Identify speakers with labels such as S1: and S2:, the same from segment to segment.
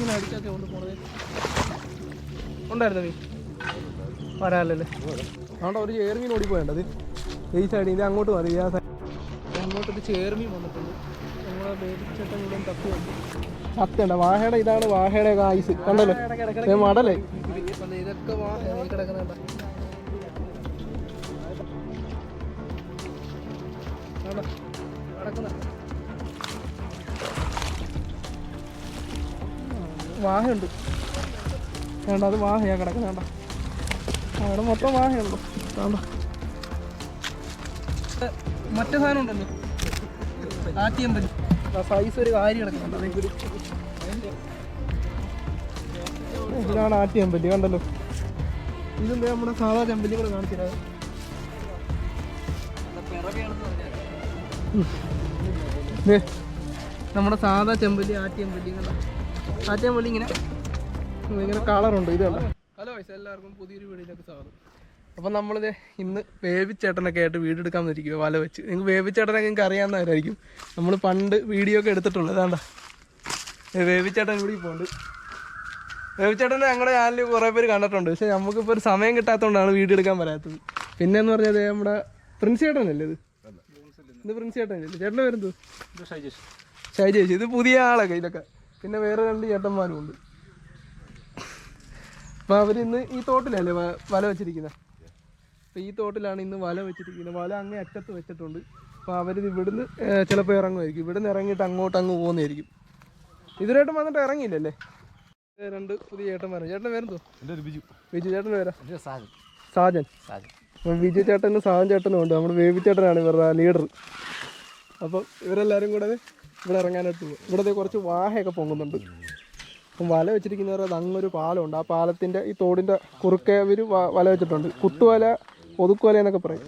S1: ഇങ്ങനെ അടിച്ചൊക്കെ കൊണ്ട് പോണത് ഉണ്ടായിരുന്നു നീ? വരാല്ലേ അതുകൊണ്ട് ഒരു ചേർമീൻ ഓടിപ്പോയേണ്ടത് ഈ സൈഡിൽ ഇത് അങ്ങോട്ട് മതി ആ സൈഡ് അങ്ങോട്ടൊരു ചേർമീൻ വന്നിട്ടുണ്ട്. നമ്മളെ ബേബിച്ചട്ടൻ കൂടെ തപ്പി വന്നു. സത്യണ്ട വാഹയുടെ ഇതാണ് വാഹയുടെ ആയുസ് കണ്ടല്ലോ? മടലേ. ഇതൊക്കെ വാഹ കിടക്കുന്നുണ്ട. കിടക്കുന്ന വാഹയുണ്ട്. വേണ്ട അത് വാഹയാ കിടക്കുന്ന വേണ്ട. അവിടെ മൊത്തം വാഹയുണ്ട്. വേണ്ട. മറ്റേ സാധനം ഉണ്ടല്ലോ. ആറ്റിയമ്പലി സൈസ് ഒരു കാര്യം കിടക്കുന്നുണ്ട് ഇതാണ് ആറ്റിയമ്പലി കണ്ടല്ലോ. ഇതെന്താ നമ്മുടെ സാധാ ചമ്പല്ലി കൂടെ കാണിച്ചില്ല? നമ്മുടെ സാധാ ചെമ്പല്ലി ആറ്റിയമ്പല്ലി കണ്ട? ആറ്റിയമ്പല്ലി ഇങ്ങനെ ഇങ്ങനെ കളറുണ്ട് ഇത് കണ്ട ഹലോ വയസ്സ് എല്ലാവർക്കും പുതിയൊരു വീഡിയോയിലേക്ക് സ്വാഗതം. അപ്പം നമ്മളിത് ഇന്ന് വേവിച്ചേട്ടനൊക്കെ ആയിട്ട് വീട് എടുക്കാൻ വന്നിരിക്കുക വല വെച്ച്. നിങ്ങൾക്ക് വേവിച്ചേട്ടനൊക്കെ നിങ്ങൾക്ക് അറിയാവുന്നവരായിരിക്കും. നമ്മൾ പണ്ട് വീഡിയോ ഒക്കെ എടുത്തിട്ടുള്ളത് അതാണ്ട വേവിച്ചേട്ടൻ കൂടി പോകുന്നുണ്ട് വേവിച്ചേട്ടനെ ഞങ്ങളുടെ ചാനലിൽ കുറേ പേര് കണ്ടിട്ടുണ്ട് പക്ഷേ നമുക്കിപ്പോൾ ഒരു സമയം കിട്ടാത്തതുകൊണ്ടാണ് വീഡിയോ എടുക്കാൻ പറയാത്തത്. പിന്നെ എന്ന് പറഞ്ഞാൽ ദേ നമ്മുടെ പ്രിൻസ് ചേട്ടനല്ലേ ഇത് ഇത് പ്രിൻസ് ചേട്ടനല്ലേ ചേട്ടന്റെ പേരെന്തോ ഷൈജേഷ്. ഷൈജേഷ് ഇത് പുതിയ ആളൊക്കെ ഇതൊക്കെ പിന്നെ വേറെ രണ്ട് ചേട്ടന്മാരും ഉണ്ട് അപ്പോൾ അവരിന്ന് ഈ തോട്ടിലല്ലേ വല വെച്ചിരിക്കുന്നത് ഈ തോട്ടിലാണ് ഇന്ന് വല വെച്ചിരിക്കുന്നത് വല അങ്ങേ അറ്റത്ത് വെച്ചിട്ടുണ്ട്. അപ്പോൾ അവർ ഇവിടുന്ന് ചിലപ്പോൾ ഇറങ്ങുമായിരിക്കും. ഇവിടുന്ന് ഇറങ്ങിയിട്ട് അങ്ങോട്ട് അങ്ങ് പോകുന്നതായിരിക്കും. ഇതുവരായിട്ടും വന്നിട്ട് ഇറങ്ങിയില്ലല്ലേ? രണ്ട് പുതിയ ചേട്ടന്മാരും. ചേട്ടൻ പേരെന്തോ? ബിജു. ചേട്ടൻ പേരാ? സാജൻ. അപ്പം ബിജു ചേട്ടനും സാജൻ ചേട്ടനും ഉണ്ട്. നമ്മുടെ വേവി ചേട്ടനാണ് ഇവരുടെ ലീഡർ അപ്പം ഇവരെല്ലാരും കൂടെ ഇവിടെ ഇറങ്ങാനായിട്ട് പോകും ഇവിടെ കുറച്ച് വാഹയൊക്കെ പൊങ്ങുന്നുണ്ട്. അപ്പം വല വെച്ചിരിക്കുന്നവർ അത് അങ്ങൊരു പാലമുണ്ട്. ആ പാലത്തിന്റെ ഈ തോടിന്റെ കുറുക്കെ അവർ വല വെച്ചിട്ടുണ്ട്. കുത്തുവല ഒതുക്കുവല എന്നൊക്കെ പറയും.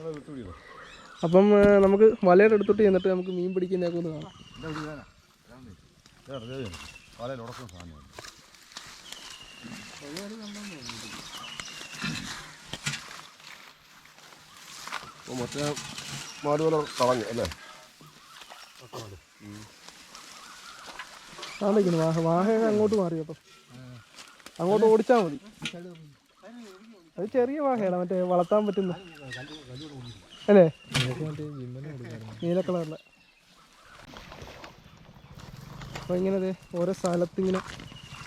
S1: അപ്പം നമുക്ക് വലയുടെ എടുത്തിട്ട് ചെന്നിട്ട് നമുക്ക് മീൻ പിടിക്കുന്നതൊക്കെ ഒന്ന് കാണാം.
S2: മറ്റേ മാടുവല കളഞ്ഞു അല്ലേ?
S1: കാണിക്കുന്നു വാഹ അങ്ങോട്ട് മാറി കേട്ടോ. അങ്ങോട്ട് ഓടിച്ചാൽ മതി. അത് ചെറിയ വാഹയാണ് മറ്റേ വളർത്താൻ പറ്റുന്ന. അല്ലേ? നീല കളറിലെ. അപ്പോൾ ഇങ്ങനെ ഓരോ സ്ഥലത്ത് ഇങ്ങനെ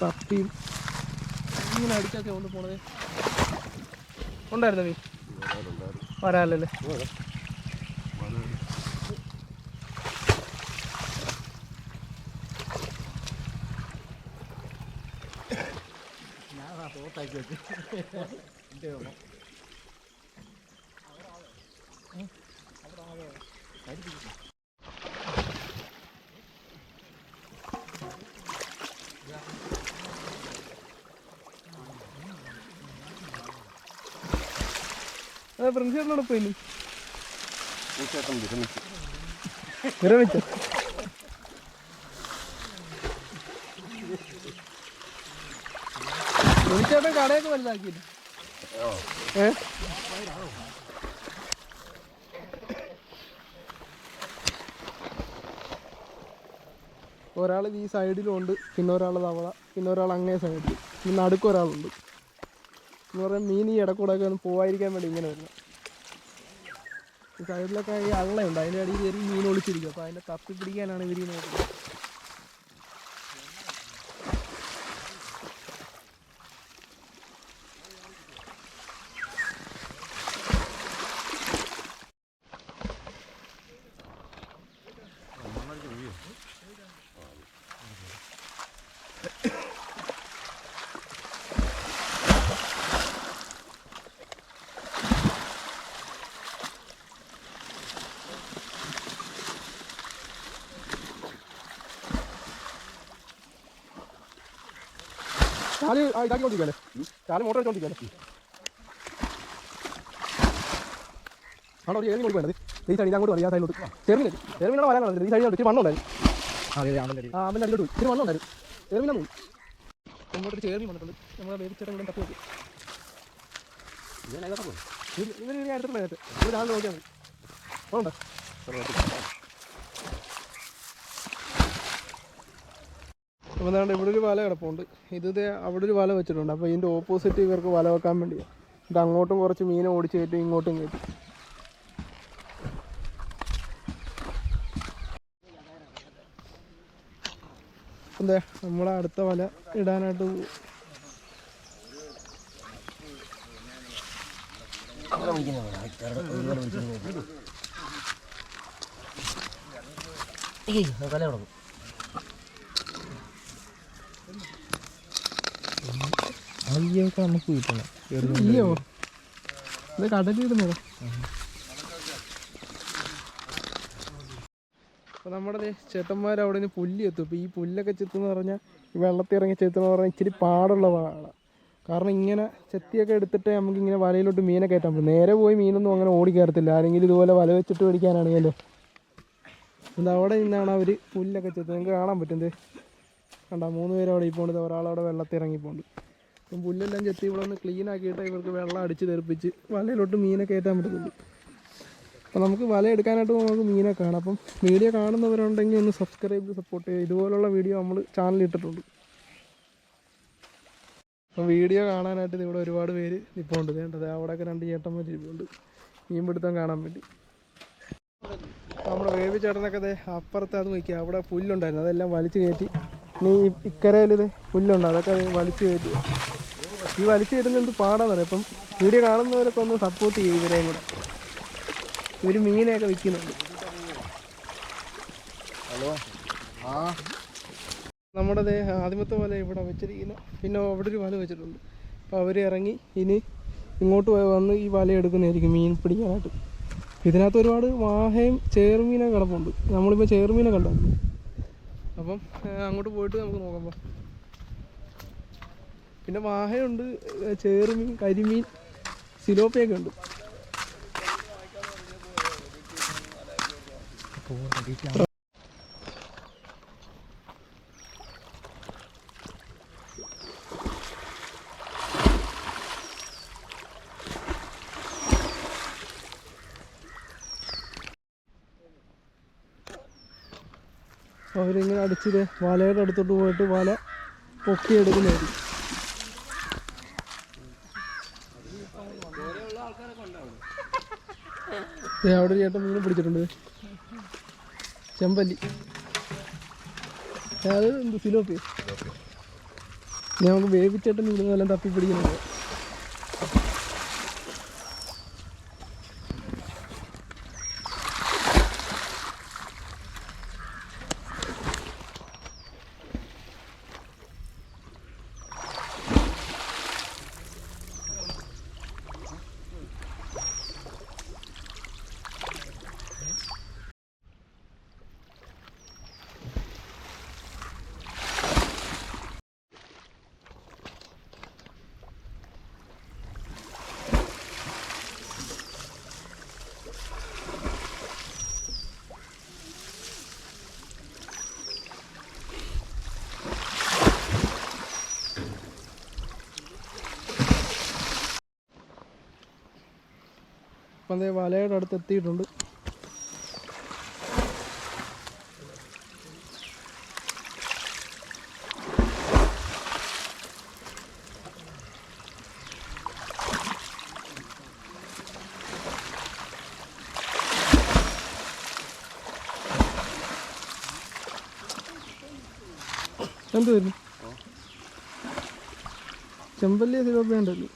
S1: തപ്പിയും ഇങ്ങനെ അടിച്ചൊക്കെ കൊണ്ട് പോണത്. ഉണ്ടായിരുന്നോ നീ? വരാല്ലേ അതെ പ്രിൻസിപ്പളിനോട് പോയി നീ
S2: ചേട്ടൻ വിരമിച്ചു.
S1: വിരമിച്ചോ? വിളിച്ചേട്ടൻ കടയൊക്കെ വലുതാക്കിയില്ല? ഏ? ഒരാൾ ഈ സൈഡിലുണ്ട് പിന്നെ ഒരാൾ തവള പിന്നെ ഒരാൾ അങ്ങേ സൈഡിൽ പിന്നെ നടുക്ക് ഒരാളുണ്ട്. എന്ന് പറയാൻ മീൻ ഈ ഇടക്കൂടെയൊക്കെ ഒന്ന് പോവാതിരിക്കാൻ വേണ്ടി ഇങ്ങനെ വരുന്നത് ഈ സൈഡിലൊക്കെ ഈ അള്ളയുണ്ട് അതിന്റെ അടിയിൽ കയറി മീൻ ഒളിച്ചിരിക്കും. അപ്പോൾ അതിന്റെ തപ്പി പിടിക്കാനാണ് ഇവർ ഈ നോക്കുന്നത്. ചാൽ ആ ഇതാക്കിക്കൊണ്ടിരിക്കല്ലേ ചാൽ മോട്ടർ വെച്ചോണ്ടിരിക്കല്ലേ ആണോ ഒരു ഏഴ് മണിക്ക് വേണ്ടത്? ഈ സൈഡിൽ അങ്ങോട്ട് ആ സൈഡിലോട്ട്. ചെറുമീൻ ചെറുമീനാണ് വരാനുള്ളത് ഈ സൈഡിലോട്ട് ഇച്ചിരി മണ്ണുണ്ടായിരുന്നു ആ അമ്മന്റെ അടിയിലോട്ട് ഇച്ചിരി മണ്ണുണ്ടായിരുന്നു ചെറുമീനാണ് പോയി. അങ്ങോട്ട് ചേർമീൻ വന്നിട്ടുണ്ട്. നമ്മളെ വേവിച്ചേട്ടൻ കൂടെ തപ്പി നോക്കി ഇവർ നേരത്തെ ഇവർ രാവിലെ നോക്കിയാൽ മതി. ഉണ്ടോ അപ്പോൾ എന്താണ് ഇവിടെ ഒരു വല കിടപ്പുണ്ട്. ഇത് അവിടെ ഒരു വല വെച്ചിട്ടുണ്ട്. അപ്പോൾ ഇതിന്റെ ഓപ്പോസിറ്റ് ഇവർക്ക് വല വെക്കാൻ വേണ്ടിയാണ് ഇത് അങ്ങോട്ടും കുറച്ച് മീൻ ഓടിച്ച് കയറ്റും ഇങ്ങോട്ടും കയറ്റും. എന്താ നമ്മളെ അടുത്ത വല ഇടാനായിട്ട്
S3: തുടങ്ങും അയ്യൊക്കെ നമുക്ക് കിട്ടണം.
S1: ഇത് കടലിടുന്നതോ അപ്പോൾ നമ്മുടെ ചേട്ടന്മാർ അവിടെ നിന്ന് പുല്ല് എത്തും ഇപ്പോൾ ഈ പുല്ലൊക്കെ ചെത്തുന്ന പറഞ്ഞാൽ ഈ വെള്ളത്തിൽ ഇറങ്ങി ചെത്തുന്ന പറഞ്ഞാൽ ഇച്ചിരി പാടുള്ള പാടാണ് കാരണം ഇങ്ങനെ ചെത്തിയൊക്കെ എടുത്തിട്ട് നമുക്ക് ഇങ്ങനെ വലയിലോട്ട് മീനെ കയറ്റാൻ പറ്റും. നേരെ പോയി മീനൊന്നും അങ്ങനെ ഓടി കയറത്തില്ല. ആരെങ്കിലും ഇതുപോലെ വല വെച്ചിട്ട് പിടിക്കാനാണെങ്കിലോ. ഇത് അവിടെ നിന്നാണ് അവർ പുല്ലൊക്കെ ചെത്തുന്നത്. നിങ്ങൾക്ക് കാണാൻ പറ്റും ദേ. കണ്ട? മൂന്ന് പേര് അവിടെ ഇപ്പോൾ ഒരാളവിടെ വെള്ളത്തിൽ ഇറങ്ങിപ്പോണ്ട് അപ്പം പുല്ലെല്ലാം ചെത്തി ഇവിടെ ഒന്ന് ക്ലീൻ ആക്കിയിട്ട് ഇവർക്ക് വെള്ളം അടിച്ച് തെറിപ്പിച്ച് വലയിലോട്ട് മീനെ കയറ്റാൻ പറ്റുന്നുണ്ട് അപ്പോൾ നമുക്ക് വല എടുക്കാനായിട്ട് നമുക്ക് മീനെ കാണാം. അപ്പം വീഡിയോ കാണുന്നവരുണ്ടെങ്കിൽ ഒന്ന് സബ്സ്ക്രൈബ് സപ്പോർട്ട് ചെയ്യുക. ഇതുപോലുള്ള വീഡിയോ നമ്മൾ ചാനലിൽ ഇട്ടിട്ടുണ്ട്. അപ്പം വീഡിയോ കാണാനായിട്ട് ഇവിടെ ഒരുപാട് പേര് ഉണ്ട് വേണ്ടത് അവിടെയൊക്കെ രണ്ട് ചേട്ടന്മാർ ഇരിപ്പുണ്ട്. മീൻ പിടുത്തം കാണാൻ വേണ്ടി. നമ്മുടെ വേവി ചേട്ടനൊക്കെ അപ്പുറത്ത് അത് വയ്ക്കുക അവിടെ പുല്ലുണ്ടായിരുന്നു. അതെല്ലാം വലിച്ചു കയറ്റി ഇക്കരയിൽ ഇത് പുല്ലുണ്ട്? അതൊക്കെ അത് വലിച്ചു കയറ്റി. ഈ വലിച്ചു കയറ്റുന്ന എന്ത് പാടാന്നറിയാം അപ്പം വീഡിയോ കാണുന്നവരൊക്കെ ഒന്ന് സപ്പോർട്ട് ചെയ്യും ഇവരെയും കൂടെ. ഇവർ മീനെയൊക്കെ വിൽക്കുന്നുണ്ട്. നമ്മുടെ ദേ ആദ്യമത്തെ വല ഇവിടെ വെച്ചിരിക്കുന്ന പിന്നെ അവിടെ ഒരു വല വെച്ചിട്ടുണ്ട്. അപ്പോൾ അവർ ഇറങ്ങി ഇനി ഇങ്ങോട്ട് വന്ന് ഈ വല എടുക്കുന്നതായിരിക്കും മീൻ പിടിക്കാനായിട്ട്. ഇതിനകത്ത് ഒരുപാട് വാഹയും ചേർമീനൊക്കെ കിടപ്പുണ്ട്. നമ്മളിപ്പോൾ ചേർമീനൊക്കെ കണ്ടായിരുന്നു അപ്പം അങ്ങോട്ട് പോയിട്ട് നമുക്ക് നോക്കാം പിന്നെ വാഹയുണ്ട് ചേറുമീൻ കരിമീൻ സിലോപ്പിയൊക്കെ ഉണ്ട്. അവരിങ്ങനെ അടിച്ചിട്ട് വലയുടെ അടുത്തോട്ട് പോയിട്ട് വല പൊക്കി എടുക്കുന്നതായിരിക്കും ദേ അവിടെ ഒരു ചേട്ടൻ മീൻ പിടിച്ചിട്ടുണ്ട്. ചെമ്പല്ലി. അത് എന്ത് സിലോപ്പി ഞാൻ നമുക്ക് വേവിച്ചേട്ടൻ മീനെല്ലാം തപ്പി പിടിക്കുന്നുണ്ട്. അതേ വലയുടെ അടുത്ത് എത്തിയിട്ടുണ്ട്. എന്ത് തരും? ചെമ്പല്ലി സിലോപ്പി ഉണ്ടല്ലോ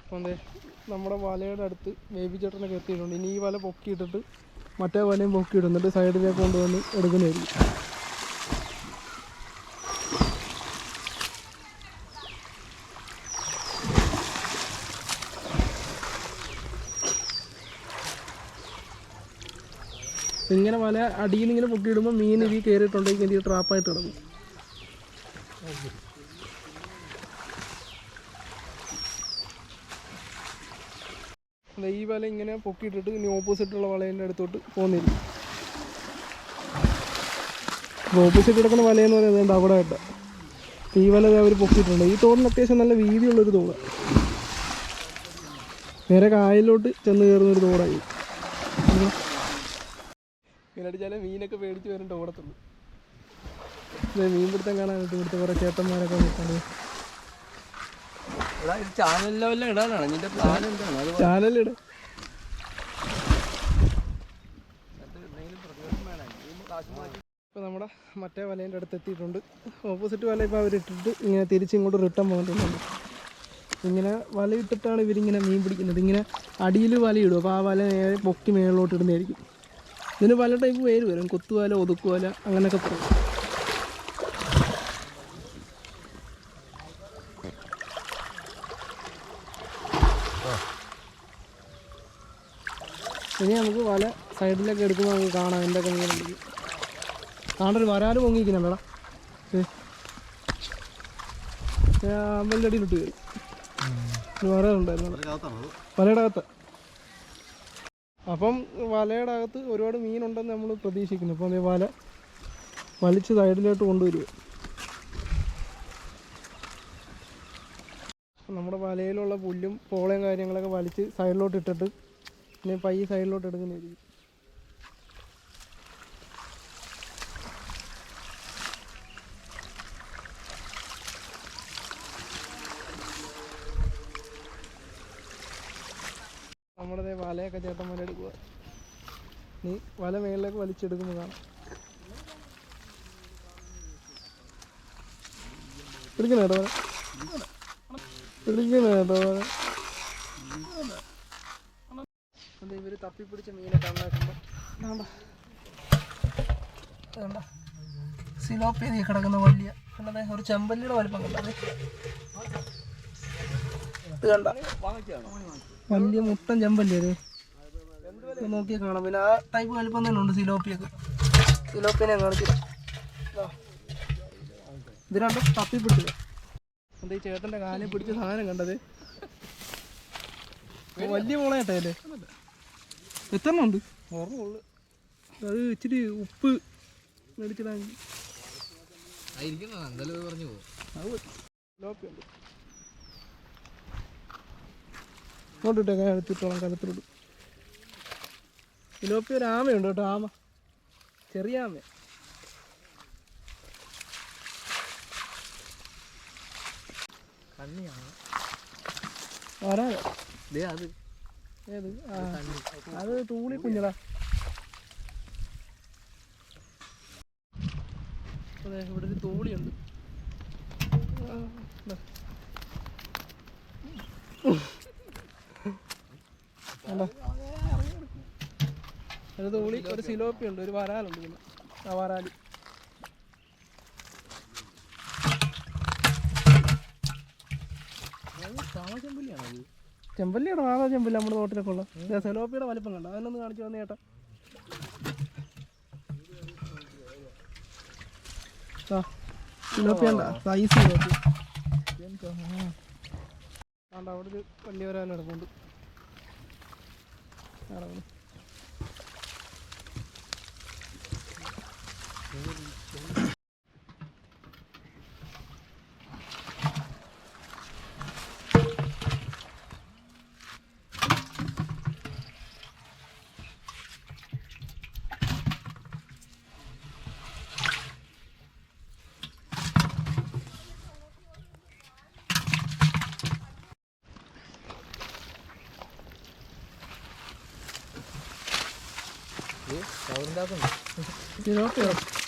S1: അപ്പം ദേ നമ്മുടെ വലയുടെ അടുത്ത് ബേബി ചേട്ടനൊക്കെ എത്തിയിട്ടുണ്ട് ഇനി ഈ വല പൊക്കിയിട്ടിട്ട് മറ്റേ വലയും പൊക്കിയിടും. എന്നിട്ട് സൈഡിലേക്ക് കൊണ്ടുവന്ന് എടുക്കുന്നതായിരിക്കും. ഇങ്ങനെ വല അടിയിൽ ഇങ്ങനെ പൊക്കിയിടുമ്പോൾ മീൻ ഇതിൽ കയറിയിട്ടുണ്ടെങ്കിൽ എനിക്ക് ട്രാപ്പായിട്ട് കിടക്കും ദേ ഈ വല ഇങ്ങനെ പൊക്കിയിട്ടിട്ട് ഇനി ഓപ്പോസിറ്റുള്ള വലേന്റെ അടുത്തോട്ട് പോകുന്നില്ല ഓപ്പോസിറ്റ് കിടക്കുന്ന വലയെന്ന് പറയുന്നത് എന്താ അവിടെ ആയിട്ട് ഈ വല അവർ പൊക്കിയിട്ടുണ്ട്. ഈ തോടിന് അത്യാവശ്യം നല്ല വീതിയുള്ളൊരു തോടാണ് നേരെ കായലിലോട്ട് ചെന്ന് കയറുന്നൊരു തോടായി. ഇങ്ങനെ മീനൊക്കെ പേടിച്ച് വരേണ്ട ഓടത്തുള്ളൂ ദേ മീൻ പിടുത്തം കാണാനായിട്ട് ഇവിടുത്തെ കുറേ ചേട്ടന്മാരൊക്കെ നിൽക്കുന്നത്
S3: ചാനൽ ലെവലിൽ ഇടാനാണ്. നിന്റെ പ്ലാൻ എന്താണ്?
S1: ചാനലിട് ഇപ്പോൾ നമ്മുടെ മറ്റേ വലേന്റെ അടുത്ത് എത്തിയിട്ടുണ്ട്. ഓപ്പോസിറ്റ് വല ഇപ്പോൾ അവരിട്ടിട്ട് ഇങ്ങനെ തിരിച്ച് ഇങ്ങോട്ട് റിട്ടേൺ പോകുന്നുണ്ട് ഇങ്ങനെ വലയിട്ടിട്ടാണ് ഇവരിങ്ങനെ മീൻ പിടിക്കുന്നത്. ഇങ്ങനെ അടിയിൽ വലയിടും അപ്പോൾ ആ വല നേരെ പൊക്കി മേളിലോട്ട് ഇടുന്നതായിരിക്കും. ഇതിന് പല ടൈപ്പ് പേര് വരും. കൊത്തുവല ഒതുക്കുവല അങ്ങനെയൊക്കെ പറയും. ഇനി നമുക്ക് വല സൈഡിലൊക്കെ എടുക്കുമ്പോൾ നമുക്ക് കാണാം. എന്തൊക്കെ മീനുണ്ടെങ്കിൽ കാണൊരു വരാൽ പൊങ്ങിയിരിക്കുന്നുണ്ടടാ അമ്പലിന്റെ അടിയിലിട്ട് കയറി. വരാറുണ്ടായിരുന്നു. വലയുടെ അകത്ത്. അപ്പം വലയുടെ അകത്ത് ഒരുപാട് മീനുണ്ടെന്ന് നമ്മൾ പ്രതീക്ഷിക്കുന്നു. അപ്പം അതേ വല വലിച്ച് സൈഡിലോട്ട് കൊണ്ടുവരിക നമ്മുടെ വലയിലുള്ള പുല്ലും പോളയും കാര്യങ്ങളൊക്കെ വലിച്ച് സൈഡിലോട്ട് ഇട്ടിട്ട് പിന്നെ പയ്യെ സൈഡിലോട്ട് എടുക്കുന്നതായിരിക്കും. വലയൊക്കെ ചേട്ടന്മാരെ എടുക്കുക നീ വല മേളിലേക്ക് വലിച്ചെടുക്കുന്നു കാണാം പിടിക്കണ കേട്ടോ പിടിക്കണ കേട്ടോ അത് ഇവർ തപ്പിപ്പിടിച്ച മീനെ കണ്ണാക്കുമ്പോ? സിലോപ്പിയ നീ കിടക്കുന്ന വലിയ കണ്ടതേ ഒരു ചെമ്പല്ലിയുടെ വലിപ്പം കണ്ടത് ഇത് കണ്ട. വലിയ മുട്ടൻ ചെമ്പല്ലേ അത് നോക്കിയാൽ കാണാം. പിന്നെ ആ ടൈപ്പ് വലിപ്പം തന്നെ ഉണ്ട് സിലോപ്പിയൊക്കെ. സിലോപ്പിനെ കാണിച്ചില്ല ഇത് രണ്ടും തപ്പിപ്പിടിച്ചത് എന്താ ഈ ചേട്ടന്റെ കാലിൽ പിടിച്ച സാധനം കണ്ടത്? വലിയ മുളയട്ടെ അല്ലേ എത്ര ഉണ്ട്? ഓർമ്മയുള്ളു അത് ഇച്ചിരി ഉപ്പ് മേടിച്ചിടാൻ.
S3: എന്തായാലും പറഞ്ഞു പോകും
S1: അത് ലോപ്പിയുണ്ട് ഇങ്ങോട്ടിട്ടേ ഞാൻ എടുത്തിട്ടോളാം? കലത്തിലോട്ട് ഇലോപ്പി ഒരു ആമയുണ്ട് കേട്ടോ ആമ. ചെറിയ ആമ
S3: കണ്ണിയാണ്?
S1: വരാതെ
S3: അത്.
S1: ഏത്? അത് തൂളി കുഞ്ഞടാ ഇവിടെ ഒരു തൂളിയുണ്ട് ആ, ദാ. കണ്ടോ? ഒരു തോളി ഒരു സിലോപ്പി ഉണ്ട് ഒരു വരാലുണ്ട് പിന്നെ ആ വരാലി.
S3: ചെമ്പല്ലിയാണോ
S1: മാതാ ചെമ്പല്ലി നമ്മുടെ തോട്ടിലൊക്കെ ഉള്ള സെലോപ്പിയുടെ വലിപ്പം കണ്ടോ? അതിനൊന്ന് കാണിച്ചു വന്ന ചേട്ടാ ആ സിലോപ്പി ഉണ്ടോ സൈസ് സിലോപ്പി ആണ്ട് അവിടെ ഒരു വലിയ കിടപ്പുണ്ട് നടക്കുന്നു
S3: 예?
S1: 나온다군 이렇게.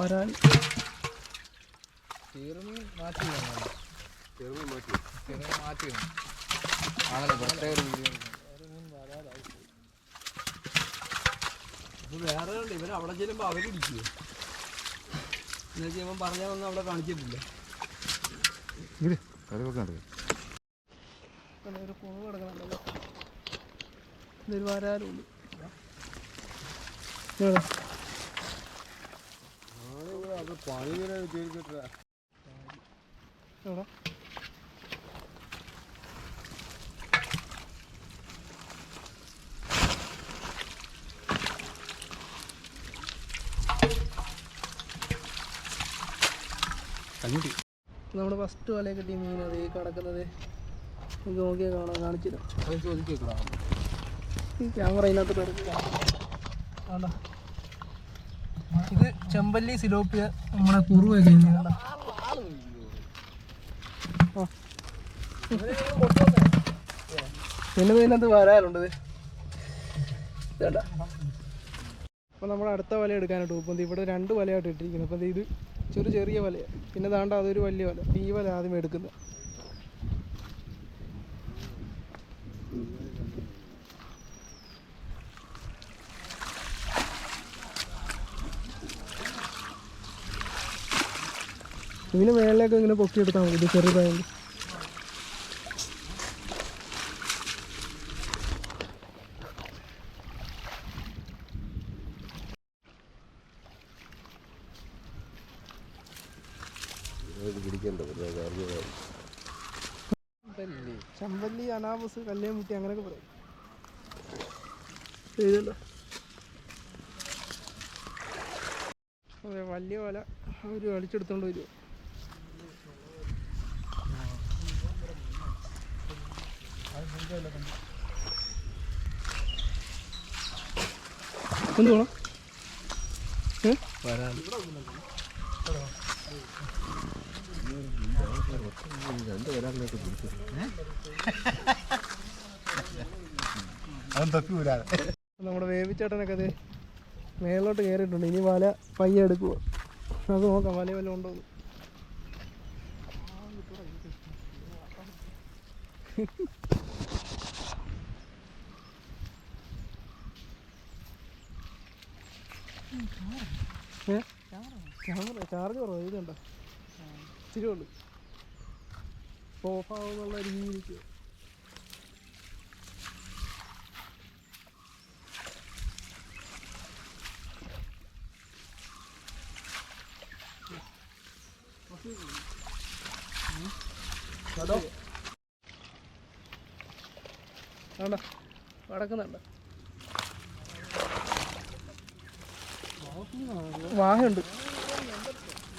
S1: വരാൻ
S3: ചെറുമീൻ മാറ്റി
S2: ചെറുമീൻ മാറ്റി
S3: ചെറുമീൻ മാറ്റി ആണല്ലോ പ്രത്യേക ഒരു വീഡിയോ
S4: വേറെ ഉണ്ട്. ഇവർ അവിടെ ചെല്ലുമ്പോൾ അവരിടിക്കുവോ എന്ന് വെച്ചാൽ ഇവൻ പറഞ്ഞാൽ അവിടെ കാണിച്ചിട്ടില്ല
S2: കറി വെക്കാൻ
S1: പിന്നെ ഒരു പുഴു കിടക്കണല്ലോ ഇതൊരു വരാലുണ്ട് ഇവിടെ.
S2: പണി വരെ
S1: വിചാരിച്ചിട്ടില്ല നമ്മുടെ ഫസ്റ്റ് വലയെ കിട്ടിയ മീനത് ഈ കിടക്കുന്നത്. നമുക്ക് നോക്കിയാൽ കാണാൻ കാണിച്ചില്ല.
S3: അത് ചോദിക്കാം
S1: ഈ ക്യാമറ അതിനകത്ത് കിടക്കുക ആണ്ടാ ഇത് ചെമ്പല്ലി സിലോപ്പിയ നമ്മുടെ കുറുവൊക്കെ പിന്നെ ഇതിനകത്ത് വരാറുണ്ട് അപ്പോൾ നമ്മൾ അടുത്ത വല എടുക്കാനായിട്ട് പോകും. ഇവിടെ രണ്ട് വലയായിട്ട് ഇട്ടിരിക്കുന്നത് അപ്പോൾ ഇത് ചെറു ചെറിയ വലയാണ് പിന്നെ ദാണ്ട അതൊരു വലിയ വല. ഈ വല ആദ്യം എടുക്കുന്നത്. ഇതിന് മേളിലേക്ക് ഇങ്ങനെ പൊക്കിയെടുത്താൽ മതി. ഇത്
S2: ചെറുതായത്
S1: ചമ്പല്ലി. അനാബസ് കല്ലേമുട്ടി അങ്ങനെയൊക്കെ പറയും. ചെയ്തല്ലോ വലിയ വല അവർ വലിച്ചെടുത്തോണ്ട് വരുമോ എന്ത് വേണം ഏ?
S2: അവൻ തപ്പി വിടാതെ
S1: നമ്മുടെ വേവിച്ചേട്ടനൊക്കെ അത് മേലോട്ട് കയറിയിട്ടുണ്ട് ഇനി വല പയ്യെ എടുക്കുക അത് നോക്കാം വല വല്ല ഉണ്ടോ എന്ന്. ക്യാമറ ചാർജ് കുറവ് ഇതുണ്ടോ ഇച്ചിരി ഉള്ളു. ഓഫ് ആവുന്നുള്ള രീതിയിലേക്ക് ഹലോ വേണ്ട വടക്കുന്നുണ്ട് വാഹയുണ്ട്.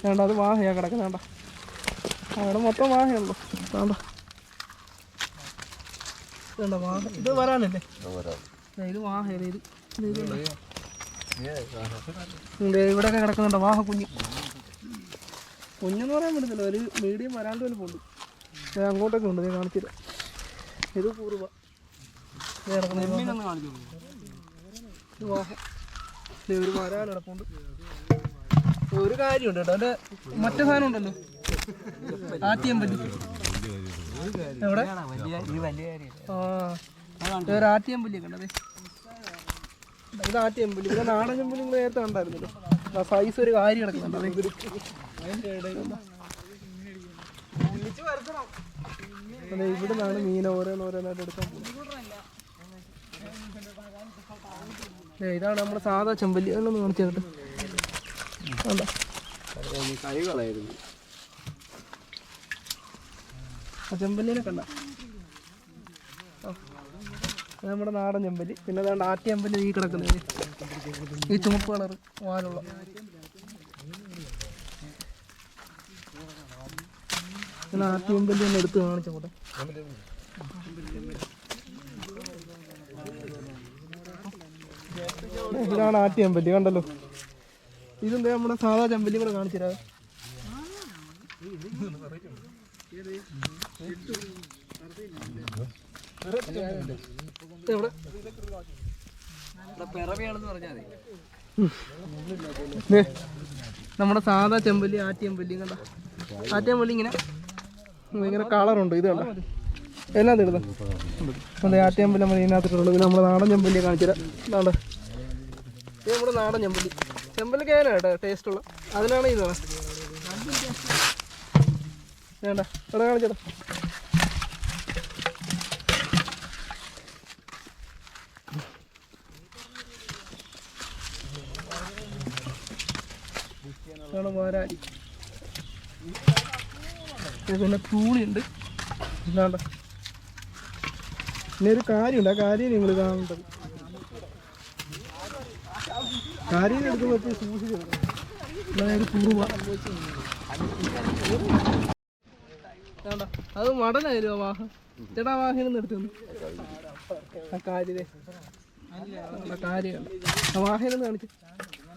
S1: വേണ്ട അത് വാഹയാ കിടക്കുന്ന വേണ്ട. അവിടെ മൊത്തം വാഹയുള്ളൂ വേണ്ട. വേണ്ട വാഹ. ഇത് വരാനല്ലേ? ഇത് വാഹയല്ലേ ഇത് ഇവിടെ കിടക്കുന്നുണ്ട് വാഹ കുഞ്ഞ്. കുഞ്ഞെന്ന് പറയാൻ പറ്റത്തില്ല ഒരു മീഡിയം വരാണ്ട് വല്ല പോണ്ട് ഞാൻ അങ്ങോട്ടൊക്കെ ഉണ്ട് ഞാൻ കാണിച്ചില്ല ഇത് പൂർവ. കാണിച്ചു കിടക്കുന്ന വാഹ. ഒരു വരാൽ കിടപ്പുണ്ട് ഒരു കാര്യമുണ്ട് കേട്ടോ. അതിന്റെ മറ്റേ സാധനം ഉണ്ടല്ലോ. ആറ്റിയം പല്ലി എവിടെ ഒരു ആറ്റിയം പല്ലി കണ്ടത് ഇത് ആറ്റിയം പല്ലി പിന്നെ നാടൻ ചെമ്പല്ലി നിങ്ങൾ നേരത്തെ കണ്ടായിരുന്നല്ലോ. ആ സൈസ് ഒരു കാര്യം കിടക്കുന്നുണ്ട്. അതെ ഇവിടെ നിന്നാണ് മീൻ ഓരോന്ന് ഓരോന്നായിട്ട് എടുക്കാൻ പോകുന്നത്. ഇതാണ് നമ്മുടെ സാധാ ചെമ്പല്ലി. അതൊന്ന് കാണിച്ചു കേട്ടോ വേണ്ട
S4: കൈ കളയരുത്
S1: ആ ചെമ്പല്ലിനെ കണ്ട നമ്മുടെ നാടൻ ചെമ്പല്ലി. പിന്നെ അതാണ്ട് ആറ്റി ചെമ്പല്ലി ഈ കിടക്കുന്നത്. ഈ ചുമപ്പ് കളർ വാലുള്ള. ആറ്റി ചെമ്പല്ലി ഒന്ന് എടുത്ത് കാണിച്ചോട്ടെ. ഇതാണ് ആ ചെമ്പല്ലി കണ്ടല്ലോ? ഇതെന്താ നമ്മുടെ സാധാ ചെമ്പല്ലി കൂടെ കാണിച്ചിരാ നമ്മുടെ സാധാ ചെമ്പല്ലി ആറ്റിയമ്പല്ലി കണ്ട? ആറ്റിയമ്പല്ലി ഇങ്ങനെ ഇങ്ങനെ കളറുണ്ട് ഇത് കണ്ട? എന്നാ തീർന്നു അതെ ആറ്റിയമ്പല്ലി നമ്മൾ ഇതിനകത്തിട്ടുള്ളത്. ഇത് നമ്മുടെ നാടൻ ചെമ്പല്ലി കാണിച്ചുതരാം. ഇതാണ്ട്? നമ്മുടെ നാടൻ ചെമ്പല്ലി. ചെമ്പല്ലി കേന കേട്ടോ ടേസ്റ്റ് ഉള്ള? അതിനാണ് ഇത് വേണ്ട ഇവിടെ കാണിച്ചേട്ടാ പിന്നെ തൂണിയുണ്ട്. ഇതാണ്ട. ഇനി ഒരു കാര്യമുണ്ട് ആ കാര്യം നിങ്ങൾ കാണേണ്ടത്.
S3: അത് മടനായിരുന്നു വാഹ ചേട്ടാ വാഹനം നിർത്തി ആ വാഹനം കാണിച്ചു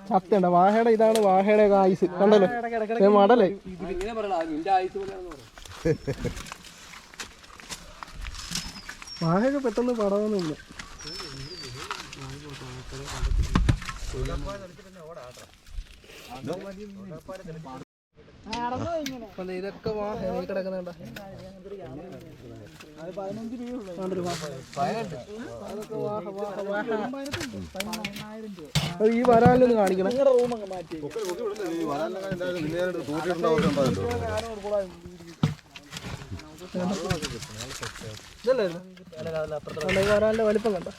S3: സത്യണ്ട വാഹയുടെ ഇതാണ് വാഹയുടെ ആയുസ്. കണ്ടല്ലോ? മടലേ. വാഹയൊക്കെ പെട്ടെന്ന് പടമൊന്നുമില്ല അപ്പൊ ദേ ഇതൊക്കെ കിടക്കുന്നുണ്ട ഈ വരാലൊന്ന് കാണിക്കണം. ഇതല്ലേ ഇത്? ഈ വരാലിന്റെ വലിപ്പം കണ്ട?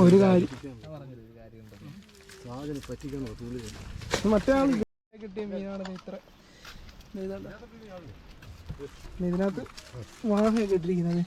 S3: ഒരു കാര്യം. മറ്റേ ആൾ കിട്ടിയ മീനാണ് ദേ ഇത്ര ദേ ഇതാണ്ട. ദേ ഇതിനകത്ത് വാഹന ഇട്ടിരിക്കുന്നത്